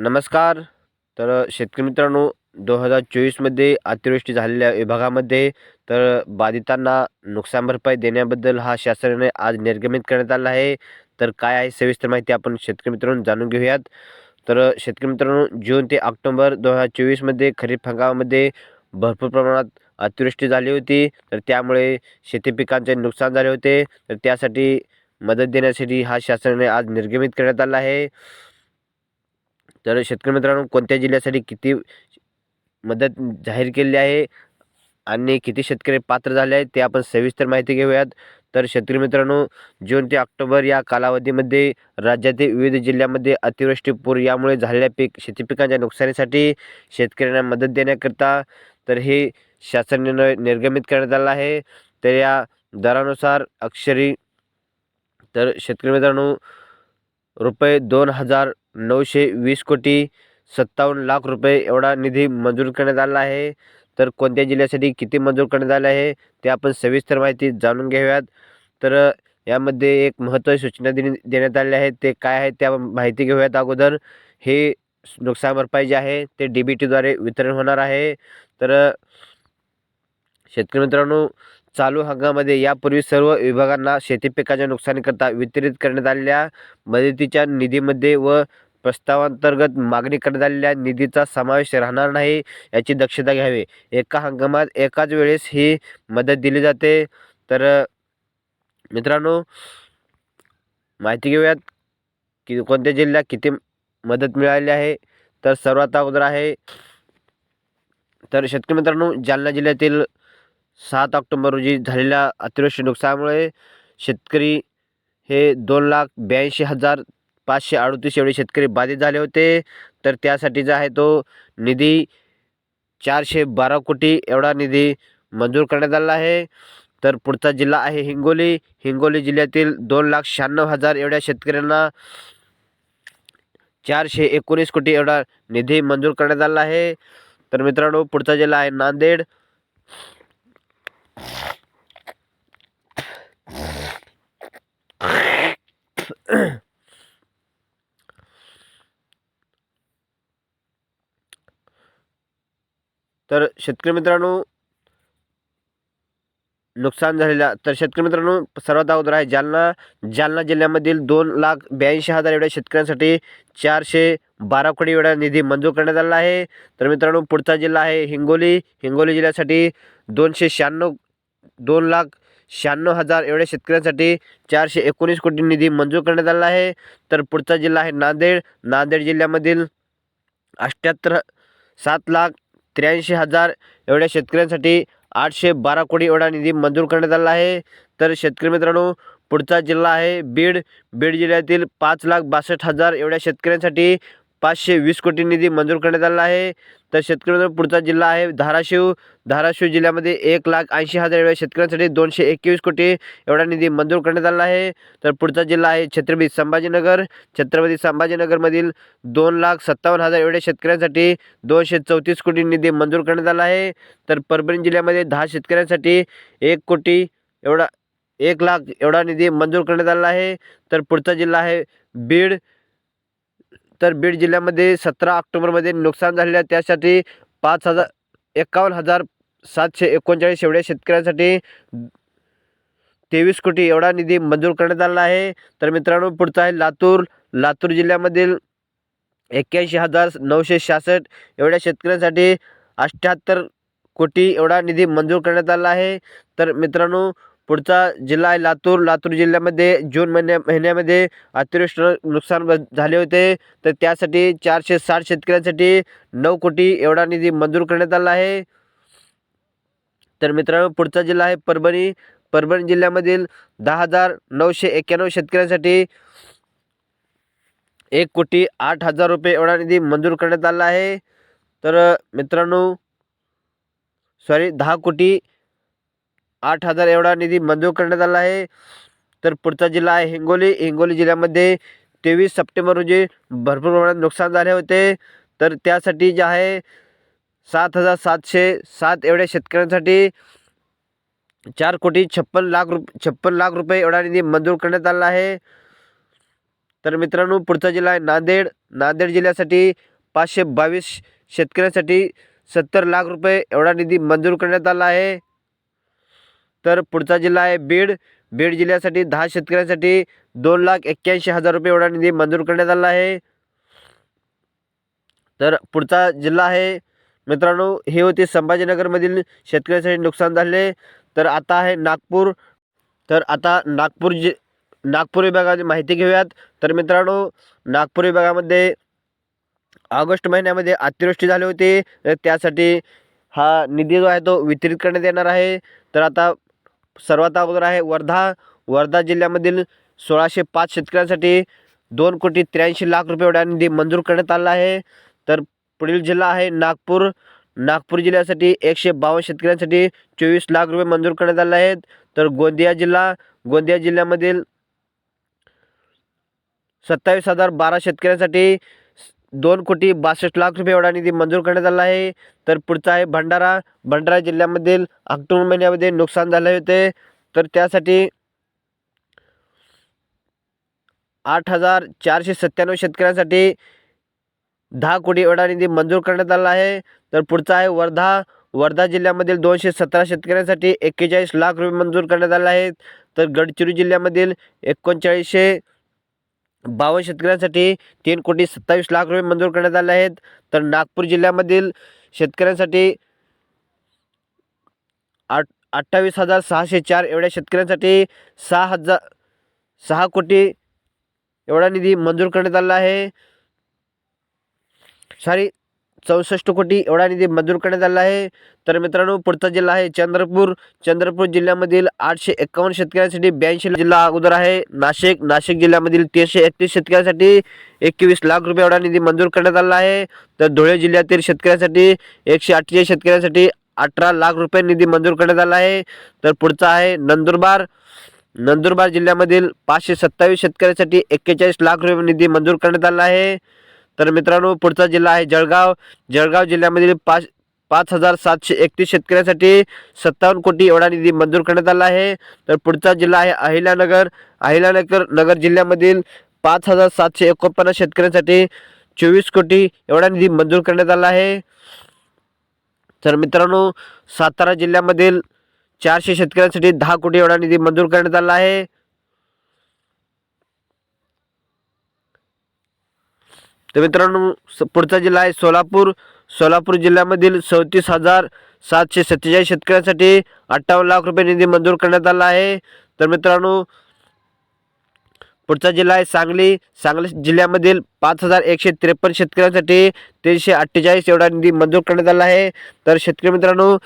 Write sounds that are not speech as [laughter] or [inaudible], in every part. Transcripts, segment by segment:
नमस्कार. तर शेतकरी मित्रांनो दोन हजार चोवीसमध्ये अतिवृष्टी झालेल्या विभागामध्ये तर बाधितांना नुकसान भरपाई देण्याबद्दल हा शासनाने आज निर्गमित करण्यात आला आहे. तर काय आहे सविस्तर माहिती आपण शेतकरी मित्रांनो जाणून घेऊयात. तर शेतकरी मित्रांनो जून ते ऑक्टोंबर दोन हजार चोवीसमध्ये खरीप हंगामामध्ये भरपूर प्रमाणात अतिवृष्टी झाली होती. तर त्यामुळे शेती पिकांचे नुकसान झाले होते. तर त्यासाठी मदत देण्यासाठी हा शासनाने आज निर्गमित करण्यात आला आहे. तर शेतकरी मित्रांनो कोणत्या जिल्ह्यासाठी किती मदत जाहीर केलेली आहे आणि किती शेतकरी पात्र झाले आहेत ते आपण सविस्तर माहिती घेऊयात. तर शेतकरी मित्रांनो जून ते ऑक्टोबर या कालावधीमध्ये राज्यातील विविध जिल्ह्यामध्ये अतिवृष्टी पूर यामुळे झालेल्या पीक शेती पिकांच्या नुकसानीसाठी शेतकऱ्यांना मदत देण्याकरिता तर हे शासन निर्णय निर्गमित करण्यात आलं आहे. तर या दरानुसार अक्षरी तर शेतकरी मित्रांनो रुपये दोन हजार नऊशे वीस कोटी सत्तावन्न लाख रुपये एवढा निधी मंजूर करण्यात आला आहे. तर कोणत्या जिल्ह्यासाठी किती मंजूर करण्यात आले आहे ते आपण सविस्तर माहिती जाणून घेऊयात. तर यामध्ये एक महत्त्वाची सूचना देणे देण्यात आलेल्या आहेत ते काय आहे त्या माहिती घेऊयात अगोदर. हे नुकसान भरपाई जे आहे ते डी बी टीद्वारे वितरण होणार आहे. तर शेतकरी मित्रांनो चालू हंगामामध्ये यापूर्वी सर्व विभागांना शेती पिकाच्या नुकसानीकरता वितरित करण्यात आलेल्या मदतीच्या निधीमध्ये व प्रस्तावांतर्गत मागणी करण्यात आलेल्या निधीचा समावेश राहणार नाही याची दक्षता घ्यावी. एका हंगामात एकाच वेळेस ही मदत दिली जाते. तर मित्रांनो माहिती घेऊयात की कोणत्या जिल्ह्यात किती मदत मिळाली आहे? तर सर्वात अगोदर आहे तर शेतकरी मित्रांनो जालना जिल्ह्यातील सात ऑक्टोंबर रोजी झालेल्या अतिवृष्टी नुकसानामुळे शेतकरी हे दोन लाख ब्याऐंशी हजार पाचशे अडतीस एवढे शेतकरी बाधित झाले होते. तर त्यासाठी जो आहे तो निधी चारशे बारा कोटी एवढा निधी मंजूर करण्यात आला आहे. तर पुढचा जिल्हा आहे हिंगोली. हिंगोली जिल्ह्यातील दोन लाख शहाण्णव हजार एवढ्या शेतकऱ्यांना चारशे एकोणीस कोटी एवढा निधी मंजूर करण्यात आला आहे. तर मित्रांनो पुढचा जिल्हा आहे नांदेड. [clears throat] तर शेतकरी मित्रांनो नुकसान झालेल्या तर शेतकरी मित्रांनो सर्वात अगोदर आहे जालना. जालना जिल्ह्यामधील दोन लाख ब्याऐंशी हजार एवढ्या शेतकऱ्यांसाठी चारशे बारा कोटी एवढा निधी मंजूर करण्यात आला आहे. तर मित्रांनो पुढचा जिल्हा आहे हिंगोली. हिंगोली जिल्ह्यासाठी दोनशे शहाण्णव दोन लाख शहाण्णव हजार एवढ्या शेतकऱ्यांसाठी चारशे एकोणीस कोटी निधी मंजूर करण्यात आला आहे. तर पुढचा जिल्हा आहे नांदेड. नांदेड जिल्ह्यामधील अठ्ठ्याहत्तर सात लाख त्र्याऐंशी हजार एवढ्या शेतकऱ्यांसाठी आठशे बारा कोटी एवढा निधी मंजूर करण्यात आला आहे. तर शेतकरी मित्रांनो पुढचा जिल्हा आहे बीड. बीड जिल्ह्यातील पाच लाख बासष्ट हजार एवढ्या शेतकऱ्यांसाठी पाचशे वीस कोटी निधी मंजूर करण्यात आला आहे. तर शेतकरी पुढचा जिल्हा आहे धाराशिव. धाराशिव जिल्ह्यामध्ये एक लाख ऐंशी हजार एवढ्या शेतकऱ्यांसाठी दोनशे एकवीस कोटी एवढा निधी मंजूर करण्यात आला आहे. तर पुढचा जिल्हा आहे छत्रपती संभाजीनगर. छत्रपती संभाजीनगरमधील दोन लाख सत्तावन्न हजार एवढ्या शेतकऱ्यांसाठी दोनशे चौतीस कोटी निधी मंजूर करण्यात आला आहे. तर परभणी जिल्ह्यामध्ये दहा शेतकऱ्यांसाठी एक कोटी एवढा एक लाख एवढा निधी मंजूर करण्यात आला आहे. तर पुढचा जिल्हा आहे बीड. तर बीड जिल्ह्यामध्ये सतरा ऑक्टोबरमध्ये नुकसान झालेल्या त्यासाठी पाच हजार एकावन्न हजार सातशे एकोणचाळीस एवढ्या शेतकऱ्यांसाठी तेवीस कोटी एवढा निधी मंजूर करण्यात आला आहे. तर मित्रांनो पुढचा आहे लातूर. लातूर जिल्ह्यामधील एक्क्याऐंशी हजार नऊशे शहासष्ट एवढ्या शेतकऱ्यांसाठी अठ्ठ्याहत्तर कोटी एवढा निधी मंजूर करण्यात आला आहे. तर मित्रांनो पुढचा जिल्हा आहे लातूर. लातूर जिल्ह्यामध्ये जून महिन्या महिन्यामध्ये अतिवृष्टी नुकसान झाले होते. तर त्यासाठी चारशे साठ शेतकऱ्यांसाठी नऊ कोटी एवढा निधी मंजूर करण्यात आला आहे. तर मित्रांनो पुढचा जिल्हा आहे परभणी. परभणी जिल्ह्यामधील दहा हजार नऊशे एक्क्याण्णव शेतकऱ्यांसाठी एक कोटी आठ हजार रुपये एवढा निधी मंजूर करण्यात आला आहे. तर मित्रांनो सॉरी दहा कोटी आठ हजार एवढा निधी मंजूर करण्यात आला आहे. तर पुढचा जिल्हा आहे हिंगोली. हिंगोली जिल्ह्यामध्ये तेवीस सप्टेंबर रोजी भरपूर प्रमाणात नुकसान झाले होते. तर त्यासाठी जे आहे सात हजार सातशे सात एवढ्या शेतकऱ्यांसाठी चार कोटी छप्पन लाख रुप छप्पन लाख रुपये एवढा निधी मंजूर करण्यात आला आहे. तर मित्रांनो पुढचा जिल्हा आहे नांदेड. नांदेड जिल्ह्यासाठी पाचशे बावीस शेतकऱ्यांसाठी सत्तर लाख रुपये एवढा निधी मंजूर करण्यात आला आहे. तर पुढचा जिल्हा आहे बीड. बीड जिल्ह्यासाठी दहा शेतकऱ्यांसाठी दोन लाख एक्क्याऐंशी हजार रुपये एवढा निधी मंजूर करण्यात आला आहे. तर पुढचा जिल्हा आहे मित्रांनो हे होते संभाजीनगरमधील शेतकऱ्यांसाठी नुकसान झाले. तर आता आहे नागपूर. तर आता नागपूर जि नागपूर विभागाची माहिती घेऊयात. तर मित्रांनो नागपूर विभागामध्ये ऑगस्ट महिन्यामध्ये अतिवृष्टी झाली होती. तर त्यासाठी हा निधी जो आहे तो वितरित करण्यात येणार आहे. तर आता सर्वात अगोदर आहे वर्धा. वर्धा जिल्ह्यामधील सोळाशे पाच शेतकऱ्यांसाठी दोन कोटी त्र्याऐंशी लाख रुपये एवढा निधी मंजूर करण्यात आला आहे. तर पुढील जिल्हा आहे नागपूर. नागपूर जिल्ह्यासाठी एकशे बावन्न शेतकऱ्यांसाठी चोवीस लाख रुपये मंजूर करण्यात आले आहेत. तर गोंदिया जिल्हा गोंदिया जिल्ह्यामधील सत्तावीस हजार बारा शेतकऱ्यांसाठी दोन कोटी बासष्ट लाख रुपये एवढा निधी मंजूर करण्यात आला आहे. तर पुढचा आहे भंडारा. भंडारा जिल्ह्यामधील ऑक्टोबर महिन्यामध्ये नुकसान झाले होते. तर त्यासाठी आठ हजार चारशे सत्त्याण्णव शेतकऱ्यांसाठी दहा कोटी एवढा निधी मंजूर करण्यात आला आहे. तर पुढचा आहे वर्धा. वर्धा जिल्ह्यामधील दोनशे सतरा शेतकऱ्यांसाठी एक्केचाळीस लाख रुपये मंजूर करण्यात आले आहेत. तर गडचिरोली जिल्ह्यामधील एकोणचाळीसशे बावन्न शेतकऱ्यांसाठी तीन कोटी सत्तावीस लाख रुपये मंजूर करण्यात आले आहेत. तर नागपूर जिल्ह्यामधील शेतकऱ्यांसाठी आठ अठ्ठावीस हजार सहाशे चार एवढ्या शेतकऱ्यांसाठी सहा हजार सहा कोटी एवढा निधी मंजूर करण्यात आला आहे. सॉरी चौसष्ट कोटी एवढा निधी मंजूर करण्यात आला आहे. तर मित्रांनो पुढचा जिल्हा आहे चंद्रपूर. चंद्रपूर जिल्ह्यामधील आठशे एक्कावन्न शेतकऱ्यांसाठी ब्याऐंशी जिल्हा अगोदर आहे. नाशिक नाशिक जिल्ह्यामधील तीनशे एकतीस शेतकऱ्यांसाठी एकवीस लाख रुपये एवढा निधी मंजूर करण्यात आला आहे. तर धुळे जिल्ह्यातील शेतकऱ्यांसाठी एकशे अठ्ठेचाळीस शेतकऱ्यांसाठी अठरा लाख रुपये निधी मंजूर करण्यात आला आहे. तर पुढचा आहे नंदुरबार. नंदुरबार जिल्ह्यामधील पाचशे सत्तावीस शेतकऱ्यांसाठी एक्केचाळीस लाख रुपये निधी मंजूर करण्यात आला आहे. तर मित्रांनो पुढचा जिल्हा आहे जळगाव. जळगाव जिल्ह्यामधील पाच पाच हजार सातशे एकतीस शेतकऱ्यांसाठी सत्तावन्न कोटी एवढा निधी मंजूर करण्यात आला आहे. तर पुढचा जिल्हा आहे अहिल्यानगर. अहिल्यानगर नगर जिल्ह्यामधील पाच हजार सातशे एकोणपन्नास शेतकऱ्यांसाठी चोवीस कोटी एवढा निधी मंजूर करण्यात आला आहे. तर मित्रांनो सातारा जिल्ह्यामधील चारशे शेतकऱ्यांसाठी दहा कोटी एवढा निधी मंजूर करण्यात आला आहे. तर मित्रांनो स- पुढचा जिल्हा आहे सोलापूर. सोलापूर जिल्ह्यामधील चौतीस हजार सातशे सत्तेचाळीस शेतकऱ्यांसाठी अठ्ठावन्न लाख रुपये निधी मंजूर करण्यात आला आहे. तर मित्रांनो पुढचा जिल्हा आहे सांगली. सांगली जिल्ह्यामधील पाच हजार एकशे त्रेपन्न शेतकऱ्यांसाठी तीनशे अठ्ठेचाळीस एवढा निधी मंजूर करण्यात आला आहे. तर शेतकरी मित्रांनो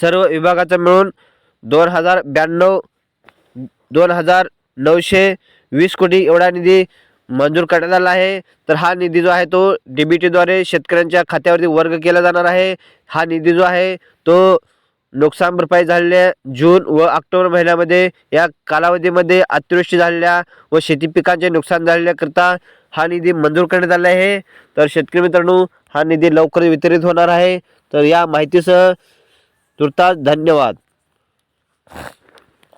सर्व विभागाचा मिळून दोन हजार ब्याण्णव दोन हजार नऊशे वीस कोटी एवढा निधी मंजूर करण्यात आला आहे. तर हा निधी जो आहे तो डी बी टीद्वारे शेतकऱ्यांच्या खात्यावरती वर्ग केला जाणार आहे. हा निधी जो आहे तो नुकसान भरपाई झालेल्या जून व ऑक्टोबर महिन्यामध्ये या कालावधीमध्ये अतिवृष्टी झालेल्या व शेती पिकांचे नुकसान झालेल्याकरता हा निधी मंजूर करण्यात आला आहे. तर शेतकरी मित्रांनो हा निधी लवकर वितरित होणार आहे. तर या माहितीसह तुर्तास धन्यवाद.